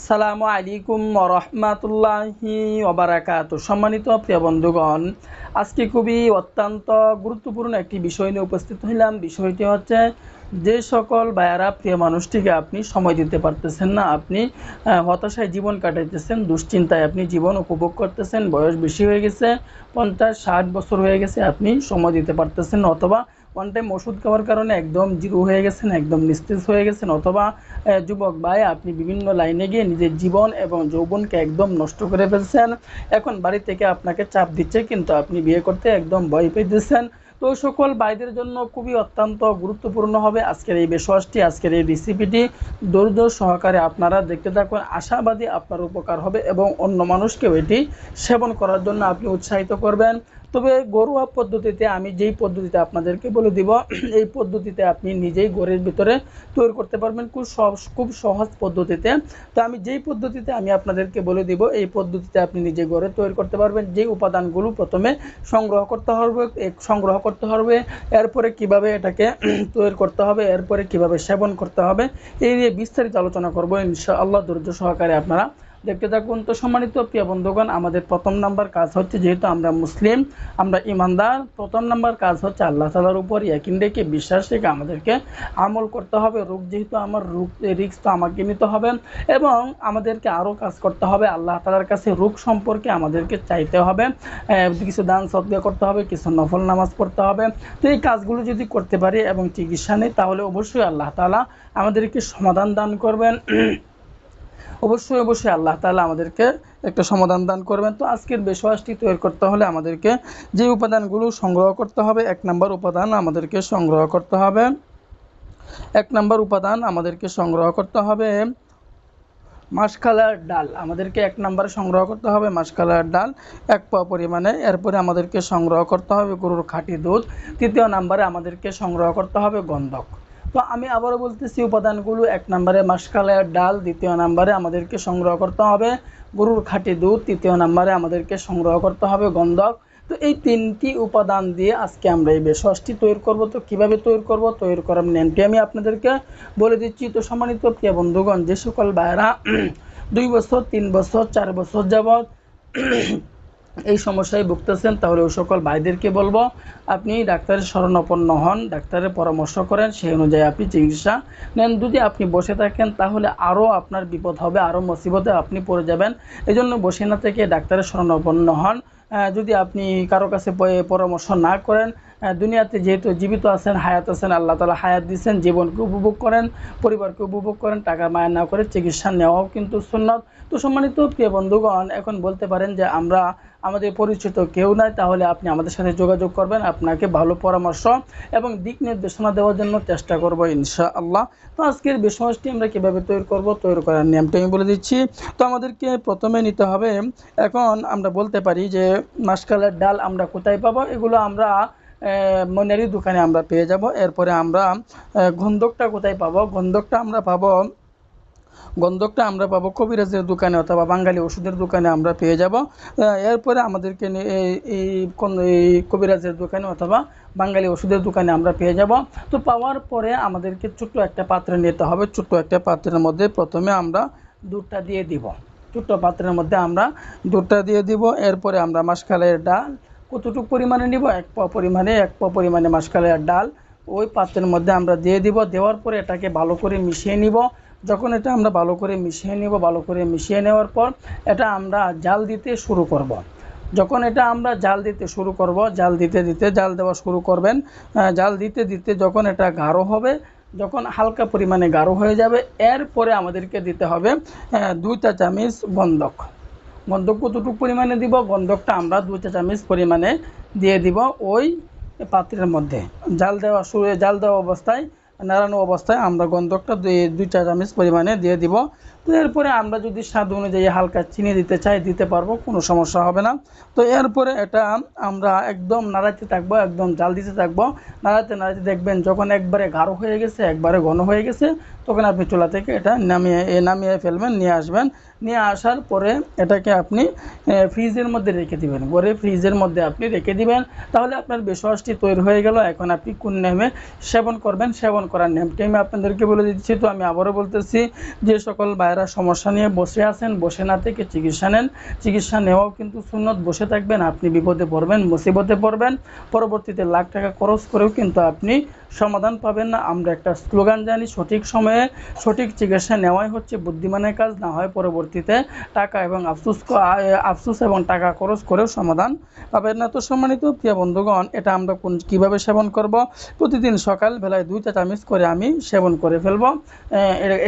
আসসালামু আলাইকুম রহমাতুল্লাহি ওবারাকাত সম্মানিত প্রিয় বন্ধুগণ, আজকে খুবই অত্যন্ত গুরুত্বপূর্ণ একটি বিষয় নিয়ে উপস্থিত হইলাম। বিষয়টি হচ্ছে, যে সকল বায়ারা প্রিয় মানুষটিকে আপনি সময় দিতে পারতেছেন না, আপনি হতাশায় জীবন কাটাইতেছেন, দুশ্চিন্তায় আপনি জীবন উপভোগ করতেছেন, বয়স বেশি হয়ে গেছে, পঞ্চাশ, ষাট বছর হয়ে গেছে, আপনি সময় দিতে পারতেছেন অথবা ওয়ান টাইম ওষুধ খাওয়ার কারণে একদম জিরো হয়ে গেছেন, একদম নিস্তেজ হয়ে গেছেন অথবা যুবক ভাই, আপনি বিভিন্ন লাইনে গিয়ে নিজের জীবন এবং যৌবনকে একদম নষ্ট করে ফেলছেন। এখন বাড়ি থেকে আপনাকে চাপ দিচ্ছে, কিন্তু আপনি বিয়ে করতে একদম ভয় পেতেছেন। তো সকল ভাইদের জন্য খুবই অত্যন্ত গুরুত্বপূর্ণ হবে আজকের এই বেশওয়াসটি আজকের এই রেসিপিটি ধৈর্য সহকারে আপনারা দেখতে থাকুন, আশাবাদী আপনার উপকার হবে এবং অন্য মানুষকেও এটি সেবন করার জন্য আপনি উৎসাহিত করবেন। তবে ঘরোয়া পদ্ধতিতে আমি যেই পদ্ধতিতে আপনাদেরকে বলে দিব, এই পদ্ধতিতে আপনি নিজেই ঘরের ভিতরে তৈরি করতে পারবেন খুব খুব সহজ পদ্ধতিতে। তো আমি যেই পদ্ধতিতে আমি আপনাদেরকে বলে দিব, এই পদ্ধতিতে আপনি নিজে ঘরে তৈরি করতে পারবেন। যে উপাদানগুলো প্রথমে সংগ্রহ করতে হবে সংগ্রহ করতে হবে, এরপরে কীভাবে এটাকে তৈরি করতে হবে, এরপরে কীভাবে সেবন করতে হবে, এই নিয়ে বিস্তারিত আলোচনা করব। ইনশাআল্লাহ ধৈর্য সহকারে আপনারা দেখতে থাকুন। তো সম্মানিত প্রিয় বন্ধুগণ, আমাদের প্রথম নাম্বার কাজ হচ্ছে, যেহেতু আমরা মুসলিম, আমরা ইমানদার, প্রথম নাম্বার কাজ হচ্ছে আল্লাহ তালার উপর ইয়াকিন রেখে বিশ্বাস রেখে আমাদেরকে আমল করতে হবে। রোগ যেহেতু আমার, রোগ রিক্স তো আমাকে নিতে হবে এবং আমাদেরকে আরও কাজ করতে হবে। আল্লাহ তালার কাছে রোগ সম্পর্কে আমাদেরকে চাইতে হবে। কিছু দান সদ্গা করতে হবে, কিছু নফল নামাজ পড়তে হবে। তো এই কাজগুলো যদি করতে পারি এবং চিকিৎসা নেই, তাহলে অবশ্যই আল্লাহ তালা আমাদেরকে সমাধান দান করবেন। অবশ্যই অবশ্যই আল্লাহ তাআলা আমাদেরকে একটা সমাধান দান করবেন। তো আজকের বেশওয়াসটি তৈরি করতে হলে আমাদেরকে যে উপাদানগুলো সংগ্রহ করতে হবে, এক নম্বর উপাদান আমাদেরকে সংগ্রহ করতে হবে। এক নম্বর উপাদান আমাদেরকে সংগ্রহ করতে হবে মাসকালার ডাল। আমাদেরকে এক নম্বরে সংগ্রহ করতে হবে মাসকালার ডাল। এক পা পরিমাণে এরপরে আমাদেরকে সংগ্রহ করতে হবে গরুর খাঁটি দুধ। তৃতীয় নম্বরে আমাদেরকে সংগ্রহ করতে হবে গন্ধক। তো আমি আবারও বলতেছি, উপাদানগুলো এক নম্বরে মাসকালার ডাল, দ্বিতীয় নম্বরে আমাদেরকে সংগ্রহ করতে হবে। গরুর খাঁটি দুধ, তৃতীয় নম্বরে আমাদেরকে সংগ্রহ করতে হবে গন্ধক। তো এই তিনটি উপাদান দিয়ে আজকে আমরা এই বেশসটি তৈরি করব। তো কীভাবে তৈরি করব? তৈরি করার নিয়মটি আমি আপনাদেরকে বলে দিচ্ছি। তো সম্মানিত প্রিয় বন্ধুগণ, যে সকল ভাইয়েরা দুই বছর, তিন বছর, চার বছর যাবৎ এই সমস্যায় ভুগতেছেন, তাহলে ওই সকল ভাইদেরকে বলব, আপনি ডাক্তারের শরণাপন্ন হন, ডাক্তারের পরামর্শ করেন, সেই অনুযায়ী আপনি চিকিৎসা নেন। যদি আপনি বসে থাকেন, তাহলে আরও আপনার বিপদ হবে, আরও মুসিবতে আপনি পড়ে যাবেন। এই জন্য বসে না থেকে ডাক্তারের শরণাপন্ন হন। যদি আপনি কারও কাছে পরামর্শ না করেন দুনিয়াতে যেহেতু জীবিত আছেন, হায়াত আছেন, আল্লাহ তালা হায়াত দিচ্ছেন জীবনকে উপভোগ করেন, পরিবারকে উপভোগ করেন, টাকা মায়া না করে চিকিৎসা নেওয়াও কিন্তু সুন্নত। তো সম্মানিত প্রিয় বন্ধুগণ, এখন বলতে পারেন যে আমরা আমাদের পরিচিত কেউ নাই, তাহলে আপনি আমাদের সাথে যোগাযোগ করবেন, আপনাকে ভালো পরামর্শ এবং দিক নির্দেশনা দেওয়ার জন্য চেষ্টা করব ইনশা আল্লাহ তো আজকের বিষয়টি আমরা কীভাবে তৈরি করব, তৈরি করার নিয়মটা আমি বলে দিচ্ছি। তো আমাদেরকে প্রথমে নিতে হবে, এখন আমরা বলতে পারি যে মাসকালের ডাল আমরা কোথায় পাবো? এগুলো আমরা মনেরই দোকানে আমরা পেয়ে যাব। এরপরে আমরা গন্ধকটা কোথায় পাবো? গন্ধকটা আমরা পাবো গন্ধকটা আমরা পাবো কবিরাজের দোকানে অথবা বাঙালি ওষুধের দোকানে আমরা পেয়ে যাব। এরপরে আমাদেরকে এই কবিরাজের দোকানে অথবা বাঙালি ওষুধের দোকানে আমরা পেয়ে যাব। তো পাওয়ার পরে আমাদেরকে ছোট্ট একটা পাত্রে নিতে হবে। ছোট্ট একটা পাত্রের মধ্যে প্রথমে আমরা দুধটা দিয়ে দিব। ছোট্ট পাত্রের মধ্যে আমরা দুধটা দিয়ে দিব। এরপরে আমরা মাসকালের ডাল কতটুকু পরিমাণে নিব? এক পা পরিমাণে, এক পা পরিমাণে মাসকালের ডাল ওই পাত্রের মধ্যে আমরা দিয়ে দিব। দেওয়ার পরে এটাকে ভালো করে মিশিয়ে নিব। যখন এটা আমরা ভালো করে মিশিয়ে নিব, ভালো করে মিশিয়ে নেওয়ার পর এটা আমরা জাল দিতে শুরু করব। যখন এটা আমরা জাল দিতে শুরু করব, জাল দিতে দিতে জাল দেওয়া শুরু করবেন। জাল দিতে দিতে যখন এটা গাঢ় হবে যখন হালকা পরিমাণে গাঢ় হয়ে যাবে, এরপরে আমাদেরকে দিতে হবে দুইটা চামচ গন্ধক গন্ধক কতটুকু পরিমাণে দিব? গন্ধকটা আমরা দুইটা চামচ পরিমাণে দিয়ে দিব ওই পাত্রের মধ্যে। জাল দেওয়া শুরু জাল দেওয়া অবস্থায়, নাড়ানো অবস্থায় আমরা গন্ধকটা দুই দুইটা চামচ পরিমাণে দিয়ে দিব। তো এরপরে আমরা যদি স্বাদ অনুযায়ী হালকা চিনি দিতে চাই, দিতে পারব, কোনো সমস্যা হবে না। তো এরপরে এটা আমরা একদম নাড়াতে থাকব, একদম জাল দিতে থাকব। নাড়াতে নাড়াতে দেখবেন যখন একবারে গাঢ় হয়ে গেছে, একবারে ঘন হয়ে গেছে, তখন আপনি চুলা থেকে এটা নামিয়ে নামিয়ে ফেলবেন, নিয়ে আসবেন। নিয়ে আসার পরে এটাকে আপনি ফ্রিজের মধ্যে রেখে দিবেন। ঘরে ফ্রিজের মধ্যে আপনি রেখে দিবেন। তাহলে আপনার বেশওয়াসটি তৈরি হয়ে গেল। এখন আপনি কোন নেমে সেবন করবেন? সেবন করার নেমটি আমি আপনাদেরকে বলে দিচ্ছি। তো আমি আবারও বলতেছি, যে সকল ভাই ভাইয়েরা সমস্যা নিয়ে বসে আছেন, বসে না থেকে চিকিৎসা নেন। চিকিৎসা নেওয়াও কিন্তু সুন্নত, বসে থাকবেন, আপনি বিপদে পড়বেন, মুসিবতে পড়বেন। পরবর্তীতে লাখ টাকা খরচ করেও কিন্তু আপনি সমাধান পাবেন না। আমরা একটা স্লোগান জানি, সঠিক সময়ে সঠিক চিকিৎসা নেওয়াই হচ্ছে বুদ্ধিমানের কাজ, না হয় পরবর্তীতে টাকা এবং আফসুস আফসুস এবং টাকা খরচ করেও সমাধান পাবেন না। তো সম্মানিত প্রিয় বন্ধুগণ, এটা আমরা কোন, কীভাবে সেবন করব? প্রতিদিন সকাল বেলায় দুই চা চামচ করে আমি সেবন করে ফেলব।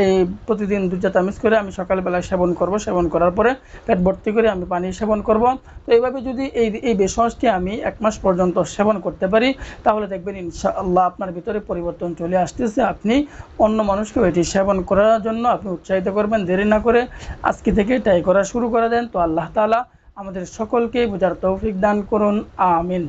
এই প্রতিদিন দুই চা চামচ করে আমি সকালবেলায় সেবন করব। সেবন করার পরে পেট ভর্তি করে আমি পানি সেবন করব। তো এইভাবে যদি এই এই ভেষজটি আমি এক মাস পর্যন্ত সেবন করতে পারি, তাহলে দেখবেন ইনশাআল্লাহ আপনার ভিতরে পরিবর্তন চলে আসতেছে। আপনি অন্য মানুষকে এটি সেবন করার জন্য আপনি উৎসাহিত করবেন, দেরি না করে আজকে থেকে ট্রাই করা শুরু করে দেন। তো আল্লাহ তাআলা আমাদের সকলকে বোঝার তৌফিক দান করুন। আমিন।